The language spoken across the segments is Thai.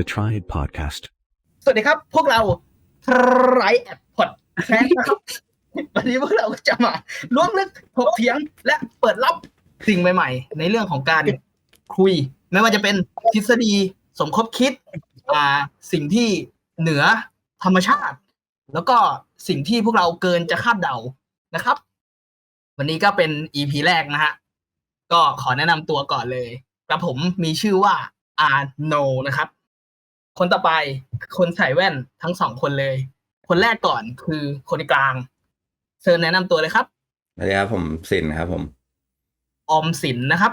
The Triad Podcast. สวัสดีครับ พวกเราไรแอดพอดแคสต์นะครับวันนี้พวกเราจะมาล้วงลึกถกเถียงและเปิดรับสิ่งใหม่ ๆ ในเรื่องของการคุย ไม่ว่าจะเป็นทฤษฎีสมคบคิดอ่าสิ่งที่เหนือธรรมชาติ แล้วก็สิ่งที่พวกเราเกินจะคาดเดานะครับ วันนี้ก็เป็น EP แรกนะฮะก็ขอแนะนำตัวก่อนเลยกระผมมีชื่อว่าอาโนนะครับ คนต่อไปคนใส่แว่นทั้งสองคนเลย คนแรกก่อนคือคนกลางเชิญแนะนำตัวเลยครับสวัสดีครับผมสินครับ ผมออมสินนะครับ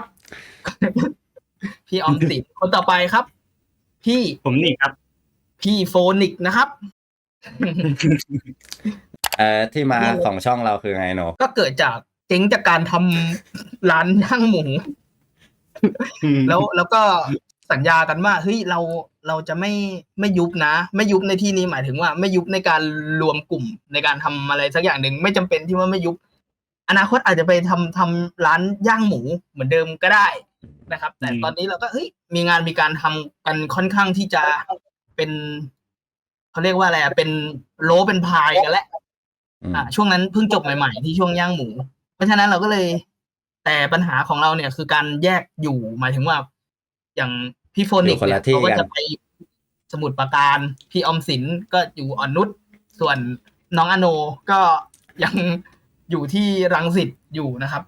พี่ออมสินคนต่อไปครับ พี่ผมนี่ครับ พี่โฟนิกนะครับเอ่อที่มาของช่องเราคือไงโนก็เกิดจากเจ๊งจากการทำร้านย่างหมูแล้วแล้วก็สัญญากันว่าเฮ้ยเรา เราจะไม่ไม่ยุบนะ ไม่ยุบในที่นี้หมายถึงว่า ไม่ยุบในการรวมกลุ่มในการทำอะไรสักอย่างหนึ่งไม่จำเป็นที่ว่าไม่ยุบ อนาคตอาจจะไปทำทำร้านย่างหมูเหมือนเดิมก็ได้นะครับ แต่อืมตอนนี้เราก็เฮ้ยมีงานมีการทำกันค่อนข้างที่จะเป็นเขาเรียกว่าอะไรอะเป็นโลเป็นพายกันแล้วอืมอ่าช่วงนั้นเพิ่งจบใหม่ๆ ที่ช่วงย่างหมู เพราะฉะนั้นเราก็เลยแต่ปัญหาของเราเนี่ยคือการแยกอยู่หมายถึงว่า อย่าง พี่โฟนิกเนี่ยเขาก็จะไปสมุดปราการ พี่ออมสินก็อยู่อ่อนนุชส่วนน้องอโนก็ยังอยู่ที่รังสิตอยู่นะครับ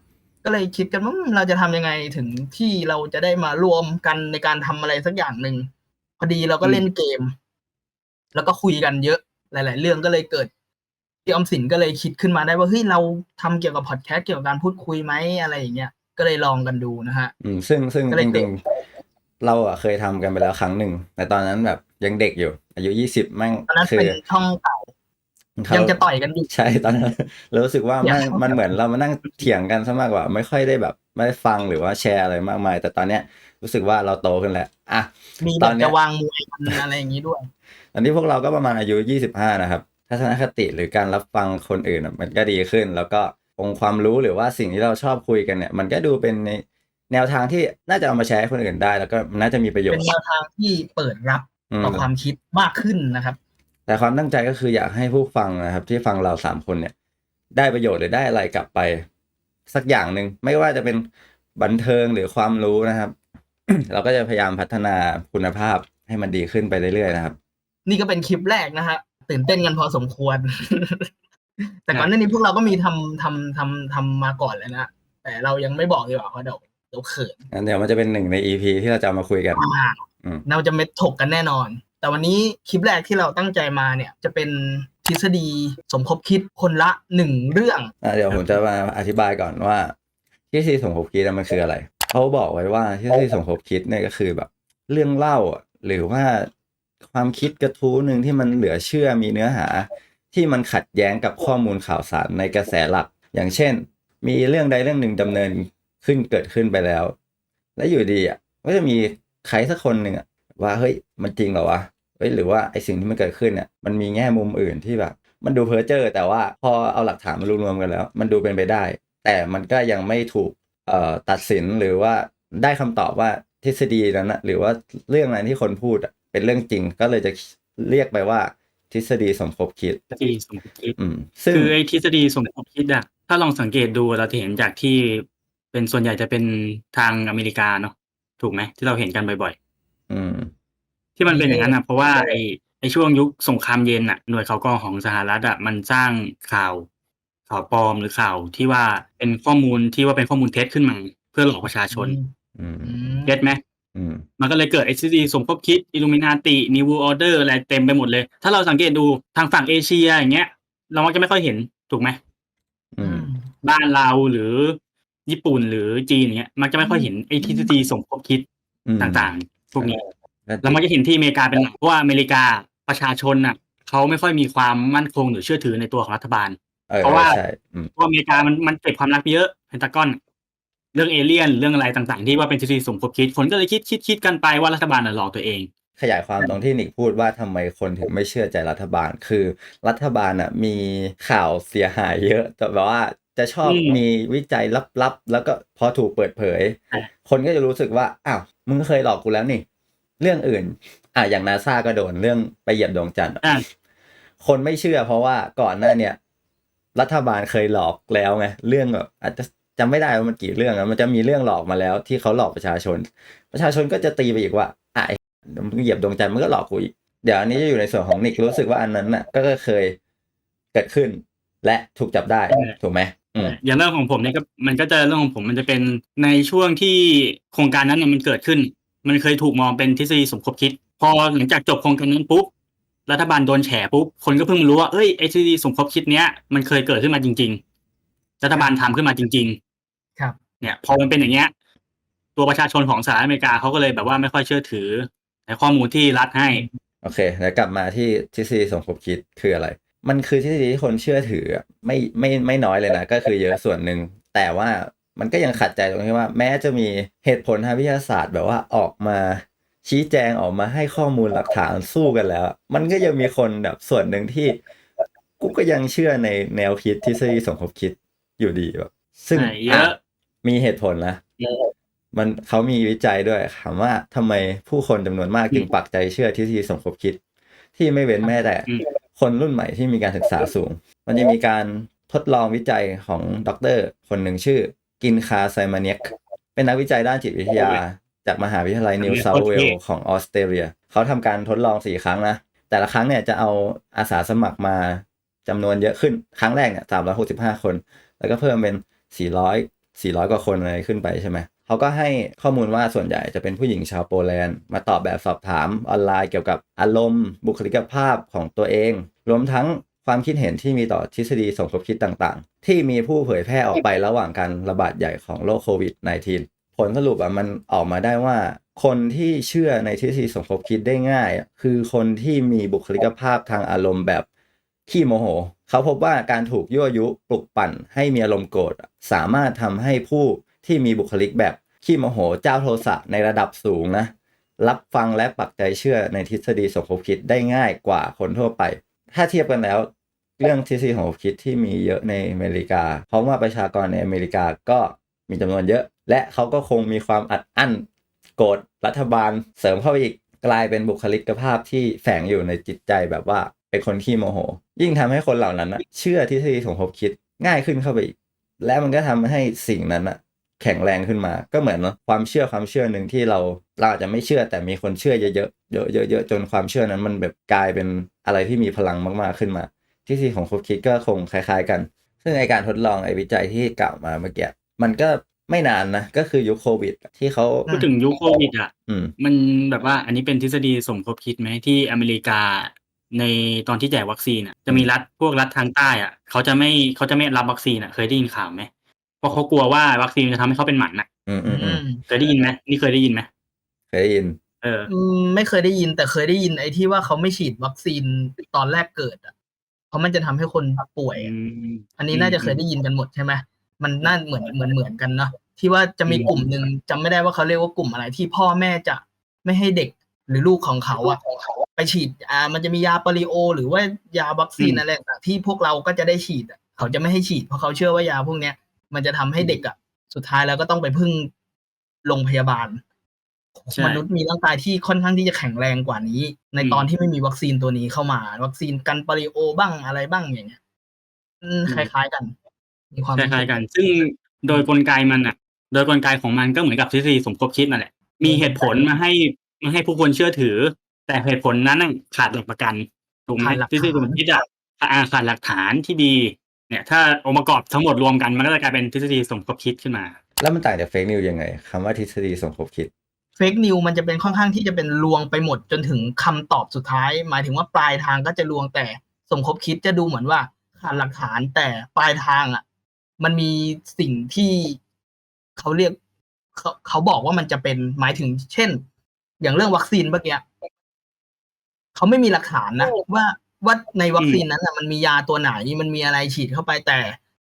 ก็เลยคิดกันว่าอืมเราจะทำยังไงถึงที่เราจะได้มารวมกันในการทำอะไรสักอย่างหนึ่งพอดีเราก็เล่นเกม แล้วก็คุยกันเยอะ หลาย ๆ เรื่องก็เลยเกิดพี่ออมสินก็เลยคิดขึ้นมาได้ว่าเฮ้ยเราทำเกี่ยวกับพอดแคสต์เกี่ยวกับการพูดคุยไหมอะไรอย่างเงี้ยก็เลยลองกันดูนะฮะอืมซึ่งซึ่งก็เลจยเกิริดงๆ เราอะเคยทำกันไปแล้วครั้งหนึ่งแต่ตอนนั้นแบบยังเด็กอยู่ อายุยี่สิบแม่งตอนนั้นคืเป็นอช่องเก่าเขายังจะต่อยกันอยู่ใช่ตอนนั้นเรารู้สึกว่าอยามักนมันเหมือนเรามานั่งเถียงกันซะมากกว่า ไม่ค่อยได้แบบไม่ได้ฟังหรือว่าแชร์อะไรมากมาย แต่ตอนเนี้ยรู้สึกว่าเราโตขึ้นแล้วอะมีตแบอนบเนี้จะยวางมวยกันอะไรอย่างนี้ด้วย ตอนนี้พวกเราก็ประมาณอายุ25นะครับทัศนคติหรือการรับฟังคนอื่นอะมันก็ดีขึ้น แล้วก็องค์ความรู้หรือว่าสิ่งที่เราชอบคุยกันเนี่ย มันก็ดูเป็นใน แนวทางที่น่าจะเอามาแชร์ให้คนอื่นได้ แล้วก็น่าจะมีประโยชเป็นน์แนวทางที่เปิดรับอืมต่อความคิดมากขึ้นนะครับ แต่ความตั้งใจก็คืออยากให้ผู้ฟังนะครับ ที่ฟังเราสามคนเนี่ย ได้ประโยชน์หรือได้อะไรกลับไป สักอย่างหนึ่งไม่ว่าจะเป็นบันเทิงหรือความรู้นะครับ เราก็จะพยายามพัฒนาคุณภาพให้มันดีขึ้นไปเรื่อยๆนะครับ นี่ก็เป็นคลิปแรกนะฮะตื่นเต้นกันพอสมควร แต่ก่อนหน้านี้พวกเราก็มีทำทำทำทำมาก่อนแล้วนะแต่เรายังไม่บอกดีกว่าเพราะเดี๋ยว เดี๋ยวเขินงั้นเดี๋ยวมันจะเป็นหนึ่งใน EP ที่เราจะเอามาคุยกันอ่าอืมเราจะไม่ถกกันแน่นอน แต่วันนี้คลิปแรกที่เราตั้งใจมาเนี่ยจะเป็นทฤษฎีสมคบคิดคนละหนึ่งเรื่องอะเดี๋ยวผมจะมาอธิบายก่อนว่าทฤษฎีสมคบคิดอะมันคืออะไร เขาบอกไว้ว่าทฤษฎีสมคบคิดเนี่ยก็คือแบบ เรื่องเล่าอะหรือว่าความคิดกระทู้หนึ่งที่มันเหลือเชื่อมีเนื้อหา ที่มันขัดแย้งกับข้อมูลข่าวสารในกระแสหลัก อย่างเช่น มีเรื่องใดเรื่องหนึ่งดำเนิน ขึ้นเกิดขึ้นไปแล้ว แล้วอยู่ดีอะก็จะมีใครสักคนหนึ่งอะว่าเฮ้ยมันจริงเหรอวะเฮ้ยหรือว่าไอสิ่งที่มันเกิดขึ้นเนี่ยมันมีแง่มุมอื่นที่แบบ มันดูเพ้อเจ้อแต่ว่าพอเอาหลักฐานมารวมๆกันแล้ว มันดูเป็นไปได้ แต่มันก็ยังไม่ถูกเอ่อตัดสินหรือว่าได้คำตอบว่าทฤษฎีนั้นนะหรือว่าเรื่องนั้นที่คนพูดอะเป็นเรื่องจริงก็เลยจะเรียกไปว่าทฤษฎีสมคบคิดทฤษฎีสมคบคิดอืมซึ่งคือไอ้ทฤษฎีสมคบคิดอะถ้าลองสังเกตดูเราจะเห็นจากที่ เป็นส่วนใหญ่จะเป็นทางอเมริกาเนาะถูกไหมที่เราเห็นกันบ่อยอืมๆที่มันเป็นอย่างนั้นอะเพราะว่าไอ้ไอ้ช่วงยุคสงครามเย็นอะหน่วยข่าวกรองของสหรัฐอะมันสร้างข่าวข่าวปลอมหรือข่าวที่ว่าเป็นข้อมูลที่ว่าเป็นข้อมูลเท็จขึ้นมาเพื่อหลอกประชาชนอืมอืมเก็ตไหมอืมมันก็เลยเกิดไอ้ทฤษฎีสมคบคิดอิลูมินาตินิวออเดอร์อะไรเต็มไปหมดเลย ถ้าเราสังเกตดูทางฝั่งเอเชียอย่างเงี้ย เรามักจะไม่ค่อยเห็นถูกไหมอืมบ้านเราหรือ ญี่ปุ่นหรือจีนอย่างเงี้ยมักจะไม่ค่อยเห็นไอ้ทฤษฎีสมคบคิดอืมต่างๆพวกนี้ก็จริงเรามักจะเห็นที่อเมริกาเป็นหลักเพราะว่าอเมริกาประชาชนน่ะเขาไม่ค่อยมีความมั่นคงหรือเชื่อถือในตัวของรัฐบาลออเพราะว่าใช่อืมเพราะอเมริกามันมันเก็บความลับเยอะเพนตากอน เรื่องเอเลี่ยนเรื่องอะไรต่างๆ ที่ว่าเป็นทฤษฎีสมคบคิดคนก็เลยคิดคิดคิดกันไปว่ารัฐบาลน่ะหลอกตัวเองขยายความตรงที่นิกพูดว่าทำไมคนถึงไม่เชื่อใจรัฐบาล คือรัฐบาลอะมีข่าวเสียหายเยอะ แต่แบบว่า จะชอบอืมมีวิจัยลับๆ แล้วก็พอถูกเปิดเผยอะคนก็จะรู้สึกว่า อ้าว มึงเคยหลอกกูแล้วนี่ เรื่องอื่น อะอย่างนาซาก็โดนเรื่องไปเหยียบดวงจันทร์อะคนไม่เชื่อเพราะว่าก่อนหน้าเนี่ย รัฐบาลเคยหลอกแล้วไงเรื่องแบบอาจจะจำไม่ได้ว่ามันกี่เรื่องอะมันจะมีเรื่องหลอกมาแล้ว ที่เขาหลอกประชาชน ประชาชนก็จะตีไปอีกว่าอะไอ้มึงเหยียบดวงจันทร์มึงก็หลอกกูอีกเดี๋ยวอันนี้จะอยู่ในส่วนของนิกรู้สึกว่าอันนั้นน่ะ ก็เคยเกิดขึ้นและถูกจับได้ถูกไหม อืมอย่างเรื่องของผมเนี่ยก็มันก็จะเรื่องของผมมันจะเป็นในช่วงที่โครงการนั้นเนี่ยมันเกิดขึ้น มันเคยถูกมองเป็นทฤษฎีสมคบคิด พอหลังจากจบโครงการนั้นปุ๊บรัฐบาลโดนแฉปุ๊บคนก็เพิ่งมารู้ว่าเอ้ยไอ้ทฤษฎีสมคบคิดเนี้ยมันเคยเกิดขึ้นมาจริง ๆ รัฐบาลทำขึ้นมาจริง ๆ ครับ เนี่ย พอมันเป็นอย่างเงี้ย ตัวประชาชนของสหรัฐอเมริกาเขาก็เลยแบบว่าไม่ค่อยเชื่อถือในข้อมูลที่รัฐให้ โอเค แล้วกลับมาที่ทฤษฎีสมคบคิดคืออะไร มันคือทฤษฎีที่คนเชื่อถืออะไม่ไม่ไม่น้อยเลยนะก็คือเยอะส่วนหนึ่งแต่ว่ามันก็ยังขัดใจตรงที่ว่า แม้จะมีเหตุผลทางวิทยาศาสตร์ แบบว่าออกมาชี้แจงออกมาให้ข้อมูลหลักฐานสู้กันแล้ว มันก็ยังมีคนแบบส่วนหนึ่งที่กูก็ยังเชื่อในแนวคิดทฤษฎีสมคบคิดอยู่ดีแบบซึ่งใช่เยอะอะมีเหตุผลนะมันเขามีวิจัยด้วยถามว่าทำไมผู้คนจำนวนมากจึงปักใจเชื่อทฤษฎีสมคบคิด ที่ไม่เว้นแม้แต่อืม คนรุ่นใหม่ที่มีการศึกษาสูง มันจะมีการทดลองวิจัยของด็อกเตอร์คนหนึ่งชื่อ กินคาไซมาเนียกเป็นนักวิจัยด้านจิตวิทยา จากมหาวิทยาลัยนิวเซาท์เวลส์ของออสเตรเลีย เขาทำการทดลองสี่ครั้งนะ แต่ละครั้งเนี่ยจะเอาอาสาสมัครมาจำนวนเยอะขึ้น ครั้งแรกเนี่ยสามร้อยหกสิบห้าคน แล้วก็เพิ่มเป็นสี่ร้อยสี่ร้อยกว่าคนอะไรขึ้นไปใช่ไหม เขาก็ให้ข้อมูลว่าส่วนใหญ่จะเป็นผู้หญิงชาวโปแลนด์ มาตอบแบบสอบถามออนไลน์เกี่ยวกับอารมณ์ บุคลิกภาพของตัวเอง รวมทั้งความคิดเห็นที่มีต่อทฤษฎีสมคบคิดต่างๆ ที่มีผู้เผยแพร่ออกไประหว่างการระบาดใหญ่ของโรคโควิด -19 ผลสรุปอะมันออกมาได้ว่า คนที่เชื่อในทฤษฎีสมคบคิดได้ง่าย คือคนที่มีบุคลิกภาพทางอารมณ์แบบขี้โมโห เขาพบว่าการถูกยั่วยุปลุกปั่นให้มีอารมณ์โกรธสามารถทำให้ผู้ ที่มีบุคลิกแบบขี้โมโหเจ้าโทสะในระดับสูงนะ รับฟังและปักใจเชื่อในทฤษฎีสมคบคิดได้ง่ายกว่าคนทั่วไป ถ้าเทียบกันแล้ว เรื่องทฤษฎีสมคบคิดที่มีเยอะในอเมริกา เพราะว่าประชากรในอเมริกาก็มีจำนวนเยอะ และเขาก็คงมีความอัดอั้นโกรธรัฐบาลเสริมเข้าไปอีกกลายเป็นบุคลิกภาพที่แฝงอยู่ในจิตใจแบบว่าเป็นคนขี้โมโห ยิ่งทำให้คนเหล่านั้นนะเชื่อทฤษฎีสมคบคิดง่ายขึ้นเข้าไปอีก และมันก็ทำให้สิ่งนั้นอะ แข็งแรงขึ้นมา ก็เหมือนเนอะความเชื่อความเชื่อหนึ่งที่เราเราอาจจะไม่เชื่อแต่มีคนเชื่อเยอะๆเยอะๆเยอะๆจนความเชื่อนั้นมันแบบกลายเป็นอะไรที่มีพลังมากๆขึ้นมาทฤษฎีของคบคิดก็คงคล้ายๆกัน ซึ่งไอการทดลองไอวิจัยที่กล่าวมาเมื่อกี้มันก็ไม่นานนะก็คือยุคโควิด ที่เขาพูดถึงยุคโควิดอะอืมมันแบบว่าอันนี้เป็นทฤษฎีสมคบคิดไหมที่อเมริกาในตอนที่แจกวัคซีนอะจะมีรัฐพวกรัฐทางใต้อะเขาจะไม่เขาจะไม่รับวัคซีนอะเคยได้ยินข่าวไหม เพราะเขากลัวว่าวัคซีนจะทำให้เขาเป็นหมันอะอืมอืมอือืมมเคยได้ยินไหมนี่เคยได้ยินไหมเคยได้ยิน เอออืมไม่เคยได้ยิน แต่เคยได้ยินไอ้ที่ว่าเขาไม่ฉีดวัคซีนตอนแรกเกิดอะเพราะมันจะทำให้คนป่วยอะอันนี้น่าจะเคยได้ยินกันหมดใช่ไหมมันน่าเหมือนเหมือนเหมือนกันเนาะที่ว่าจะมีกลุ่มหนึ่งจำไม่ได้ว่าเขาเรียกว่ากลุ่มอะไรที่พ่อแม่จะไม่ให้เด็กหรือลูกของเขาอะไปฉีดอ่ามันจะมียาโปลิโอ หรือว่ายาวัคซีนอืมอะไรต่างๆที่พวกเราก็จะได้ฉีดอะเขาจะไม่ให้ฉีดเพราะเขาเชื่อว่ายาพวกเนี้ย มันจะทำให้เด็กอะสุดท้ายแล้วก็ต้องไปพึ่งโรงพยาบาลใช่มนุษย์มีร่างกายที่ค่อนข้างที่จะแข็งแรงกว่านี้ ในอืมตอนที่ไม่มีวัคซีนตัวนี้เข้ามา วัคซีนกันโปลิโอบ้างอะไรบ้างอย่างเงี้ยอืมคล้ายๆกัน มีความคล้ายๆกัน ซึ่งโดยกลไกมันอะ โดยกลไกของมันก็เหมือนกับทฤษฎีสมคบคิดนั่นแหละ มีเหตุผลมาให้มาให้ผู้คนเชื่อถือ แต่เหตุผลนั้นน่ะขาดหลักประกันถูกไหมขาดหลักทฤษฎีสมคบคิดอะอ่าขาดหลักฐานที่ดี เนี่ยถ้าองค์ประกอบทั้งหมดรวมกันมันก็จะกลายเป็นทฤษฎีสมคบคิดขึ้นมา แล้วมันต่างจากเฟกนิวยังไงคำว่าทฤษฎีสมคบคิด เฟกนิวมันจะเป็นค่อนข้างที่จะเป็นลวงไปหมดจนถึงคำตอบสุดท้าย หมายถึงว่าปลายทางก็จะลวงแต่สมคบคิดจะดูเหมือนว่าขาดหลักฐานแต่ปลายทางอะ มันมีสิ่งที่เขาเรียกเขาเขาบอกว่ามันจะเป็นหมายถึง เช่น อย่างเรื่องวัคซีนเมื่อกี้เขาไม่มีหลักฐานนะว่า ว่าในวัคซีนนั้นอะมันมียาตัวไหนมันมีอะไรฉีดเข้าไปแต่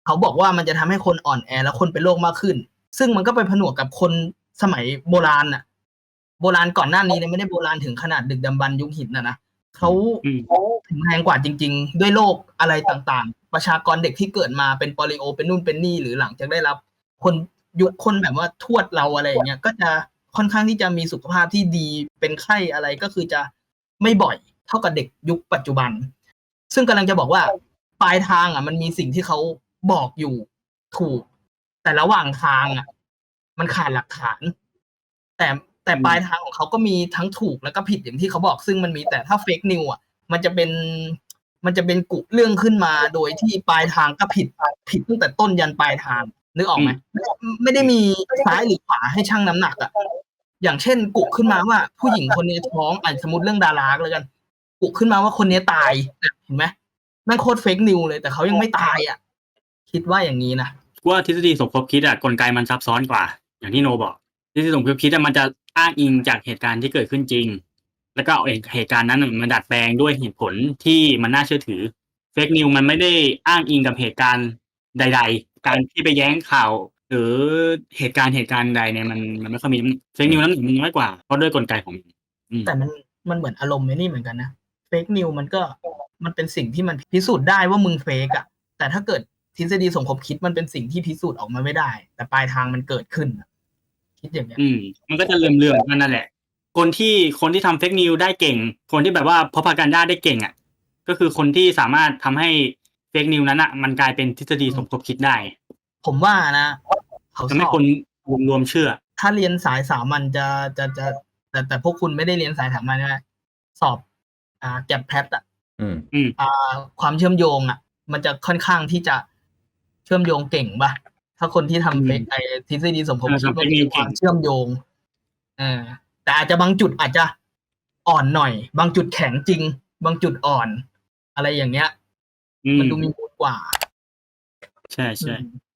เขาบอกว่ามันจะทำให้คนอ่อนแอและคนเป็นโรคมากขึ้น ซึ่งมันก็ไปผนวกกับคนสมัยโบราณน่ะ โบราณก่อนหน้านี้เนี่ยไม่ได้โบราณถึงขนาดดึกดำบรรพ์ยุคหินนะนะเขาอืมถึงแรงกว่าจริง ๆ ด้วยโรคอะไรต่างๆ ประชากรเด็กที่เกิดมาเป็นโปลิโอ เป็นนู่นเป็นนี่หรือหลังจากได้รับ คนยุคคนแบบว่าทวดเราอะไรอย่างเงี้ยก็จะค่อนข้างที่จะมีสุขภาพที่ดีเป็นไข้อะไรก็คือจะไม่บ่อยเท่ากับเด็กยุคปัจจุบัน ซึ่งกำลังจะบอกว่าปลายทางอะ มันมีสิ่งที่เขาบอกอยู่ถูก แต่ระหว่างทางอะ มันขาดหลักฐาน แต่แต่ปลายทางของเขาก็มีทั้งถูกแล้วก็ผิดอย่างที่เขาบอก ซึ่งมันมีแต่ถ้าเฟกนิวอะ มันจะเป็นมันจะเป็นกุเรื่องขึ้นมา โดยที่ปลายทางก็ผิดผิดตั้งแต่ต้นยันปลายทางนึกออกไหมไม่ได้มีซ้ายหรือขวาให้ชั่งน้ำหนักอะอย่างเช่นกุขึ้นมาว่าผู้หญิงคนนี้ท้องอะสมมติเรื่องดาราก็แล้วกัน กุขึ้นมาว่าคนนี้ตายเห็นไหมแม่งโคตรเฟกนิวเลย แต่เขายังไม่ตายอะ คิดว่าอย่างนี้นะว่าทฤษฎีสมคบคิดอะกลไกมันซับซ้อนกว่า อย่างที่โนบอกทฤษฎีสมคบคิดอะมันจะอ้างอิงจากเหตุการณ์ที่เกิดขึ้นจริง แล้วก็เอาเหตุการณ์นั้นน่ะมาดัดแปลงด้วยเหตุผลที่มันน่าเชื่อถือเฟกนิวมันไม่ได้อ้างอิงกับเหตุการณ์ใด ๆ การที่ไปแย้งข่าว หรือเหตุการณ์เหตุการณ์ใดเนี่ยมันมันไม่ค่อยมีเฟกนิวนั้นมันน้อยกว่าเพราะด้วยกลไกของมันอืมแต่มันมันเหมือนอารมณ์ไอ้นี่เหมือนกันนะ เฟกนิวมันก็มันเป็นสิ่งที่มันพิสูจน์ได้ว่ามึงเฟกอะแต่ถ้าเกิดทฤษฎีสมคบคิดมันเป็นสิ่งที่พิสูจน์ออกมาไม่ได้ แต่ปลายทางมันเกิดขึ้นอะคิดอย่างเงี้ยอืมมันก็จะเลื่อมเลื่อมๆนั่นแหละ คนที่คนที่ทำเฟกนิวได้เก่ง คนที่แบบว่าพอพากันด้าได้เก่งอะ ก็คือคนที่สามารถทำให้เฟกนิวนั้นอะมันกลายเป็นทฤษฎีสมคบคิดได้ ผมว่านะเขาทำสให้อบคนรวมรวมๆเชื่อ ถ้าเรียนสายสามัญจะจะจะแต่แต่พวกคุณไม่ได้เรียนสายสามัญใช่ไหมสอบ อ่าแกบแพทอะอืมอ่าความเชื่อมโยงอะมันจะค่อนข้างที่จะเชื่อมโยงเก่งปะถ้าคนที่ทำอืมเฟกไอทฤษฎีสมคบเออคิดทำว่า fake มี news ความเก่งเชื่อมโยงเออแต่อาจจะบางจุดอาจจะอ่อนหน่อย บางจุดแข็งจริง บางจุดอ่อน อะไรอย่างเงี้ยอืมมันดูมีมูลกว่า ใช่ใช่อืม